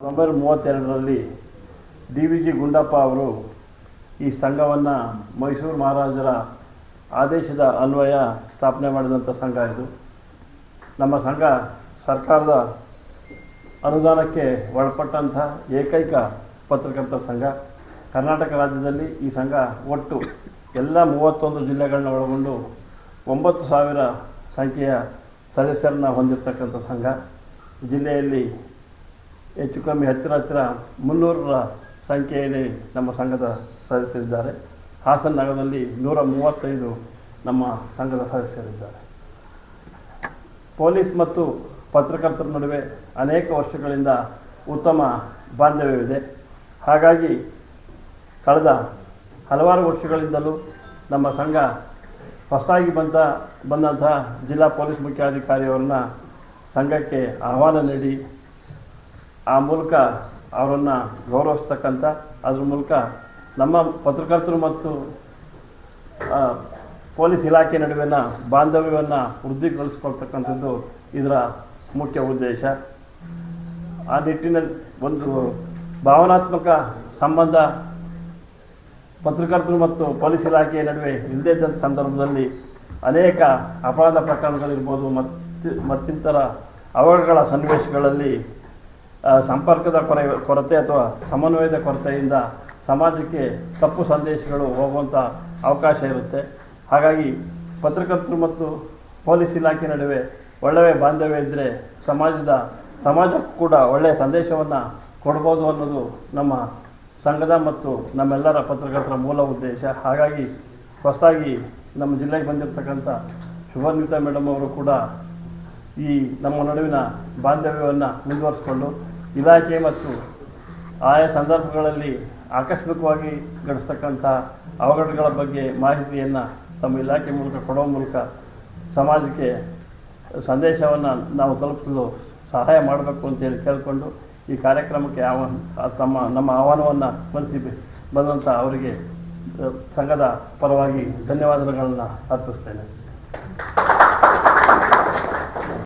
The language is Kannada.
ನವೆಂಬರ್ ಮೂವತ್ತೆರಡರಲ್ಲಿ ಡಿ ವಿ ಜಿ ಗುಂಡಪ್ಪ ಅವರು ಈ ಸಂಘವನ್ನು ಮೈಸೂರು ಮಹಾರಾಜರ ಆದೇಶದ ಅನ್ವಯ ಸ್ಥಾಪನೆ ಮಾಡಿದಂಥ ಸಂಘ ಇದು. ನಮ್ಮ ಸಂಘ ಸರ್ಕಾರದ ಅನುದಾನಕ್ಕೆ ಒಳಪಟ್ಟಂತಹ ಏಕೈಕ ಪತ್ರಕರ್ತ ಸಂಘ. ಕರ್ನಾಟಕ ರಾಜ್ಯದಲ್ಲಿ ಈ ಸಂಘ ಒಟ್ಟು ಎಲ್ಲ ಮೂವತ್ತೊಂದು ಜಿಲ್ಲೆಗಳನ್ನ ಒಳಗೊಂಡು ಒಂಬತ್ತು ಸಾವಿರ ಸಂಖ್ಯೆಯ ಸದಸ್ಯರನ್ನ ಹೊಂದಿರತಕ್ಕಂಥ ಸಂಘ. ಜಿಲ್ಲೆಯಲ್ಲಿ ಹೆಚ್ಚು ಕಮ್ಮಿ ಹತ್ತಿರ ಹತ್ತಿರ ಮುನ್ನೂರರ ಸಂಖ್ಯೆಯಲ್ಲಿ ನಮ್ಮ ಸಂಘದ ಸದಸ್ಯರಿದ್ದಾರೆ. ಹಾಸನ ನಗರದಲ್ಲಿ ನೂರ ಮೂವತ್ತೈದು ನಮ್ಮ ಸಂಘದ ಸದಸ್ಯರಿದ್ದಾರೆ. ಪೊಲೀಸ್ ಮತ್ತು ಪತ್ರಕರ್ತರ ನಡುವೆ ಅನೇಕ ವರ್ಷಗಳಿಂದ ಉತ್ತಮ ಬಾಂಧವ್ಯವಿದೆ. ಹಾಗಾಗಿ ಕಳೆದ ಹಲವಾರು ವರ್ಷಗಳಿಂದಲೂ ನಮ್ಮ ಸಂಘ ಹೊಸದಾಗಿ ಬಂದ, ಬಂದಂತಹ ಜಿಲ್ಲಾ ಪೊಲೀಸ್ ಮುಖ್ಯಾಧಿಕಾರಿಯವರನ್ನ ಸಂಘಕ್ಕೆ ಆಹ್ವಾನ ನೀಡಿ ಆ ಮೂಲಕ ಅವರನ್ನು ಗೌರವಿಸ್ತಕ್ಕಂಥ ಅದ್ರ ಮೂಲಕ ನಮ್ಮ ಪತ್ರಕರ್ತರು ಮತ್ತು ಪೊಲೀಸ್ ಇಲಾಖೆ ನಡುವಿನ ಬಾಂಧವ್ಯವನ್ನು ವೃದ್ಧಿಗೊಳಿಸ್ಕೊಳ್ತಕ್ಕಂಥದ್ದು ಇದರ ಮುಖ್ಯ ಉದ್ದೇಶ. ಆ ನಿಟ್ಟಿನಲ್ಲಿ ಒಂದು ಭಾವನಾತ್ಮಕ ಸಂಬಂಧ ಪತ್ರಕರ್ತರು ಮತ್ತು ಪೊಲೀಸ್ ಇಲಾಖೆಯ ನಡುವೆ ಇಲ್ಲದೇ ಇದ್ದಂಥ ಸಂದರ್ಭದಲ್ಲಿ ಅನೇಕ ಅಪರಾಧ ಪ್ರಕರಣಗಳಿರ್ಬೋದು, ಮತ್ತು ಮತ್ತಿತರ ಅವಘಡಗಳ ಸನ್ನಿವೇಶಗಳಲ್ಲಿ ಸಂಪರ್ಕದ ಕೊರೆ, ಕೊರತೆ ಅಥವಾ ಸಮನ್ವಯದ ಕೊರತೆಯಿಂದ ಸಮಾಜಕ್ಕೆ ತಪ್ಪು ಸಂದೇಶಗಳು ಹೋಗುವಂಥ ಅವಕಾಶ ಇರುತ್ತೆ. ಹಾಗಾಗಿ ಪತ್ರಕರ್ತರು ಮತ್ತು ಪೊಲೀಸ್ ಇಲಾಖೆ ನಡುವೆ ಒಳ್ಳೆಯ ಬಾಂಧವ್ಯ ಇದ್ದರೆ ಸಮಾಜದ, ಸಮಾಜಕ್ಕೂ ಕೂಡ ಒಳ್ಳೆಯ ಸಂದೇಶವನ್ನು ಕೊಡ್ಬೋದು ಅನ್ನೋದು ನಮ್ಮ ಸಂಘದ ಮತ್ತು ನಮ್ಮೆಲ್ಲರ ಪತ್ರಕರ್ತರ ಮೂಲ ಉದ್ದೇಶ. ಹಾಗಾಗಿ ಹೊಸದಾಗಿ ನಮ್ಮ ಜಿಲ್ಲೆಗೆ ಬಂದಿರತಕ್ಕಂಥ ಶುಭನ್ವಿತಾ ಮೇಡಮ್ ಅವರು ಕೂಡ ಈ ನಮ್ಮ ನಡುವಿನ ಬಾಂಧವ್ಯವನ್ನು ಮುಂದುವರಿಸಿಕೊಂಡು ಇಲಾಖೆ ಮತ್ತು ಆಯಾ ಸಂದರ್ಭಗಳಲ್ಲಿ ಆಕಸ್ಮಿಕವಾಗಿ ಗಳಿಸ್ತಕ್ಕಂಥ ಅವಘಡಗಳ ಬಗ್ಗೆ ಮಾಹಿತಿಯನ್ನು ತಮ್ಮ ಇಲಾಖೆ ಮೂಲಕ ಕೊಡುವ ಮೂಲಕ ಸಮಾಜಕ್ಕೆ ಸಂದೇಶವನ್ನು ನಾವು ತಲುಪಿಸಲು ಸಹಾಯ ಮಾಡಬೇಕು ಅಂತೇಳಿ ಕೇಳಿಕೊಂಡು ಈ ಕಾರ್ಯಕ್ರಮಕ್ಕೆ ಆಹ್ವಾನ, ತಮ್ಮ, ನಮ್ಮ ಆಹ್ವಾನವನ್ನು ಮನಸ್ಸಿ ಬಂದಂಥ ಅವರಿಗೆ ಸಂಘದ ಪರವಾಗಿ ಧನ್ಯವಾದಗಳನ್ನು ಅರ್ಪಿಸ್ತೇನೆ.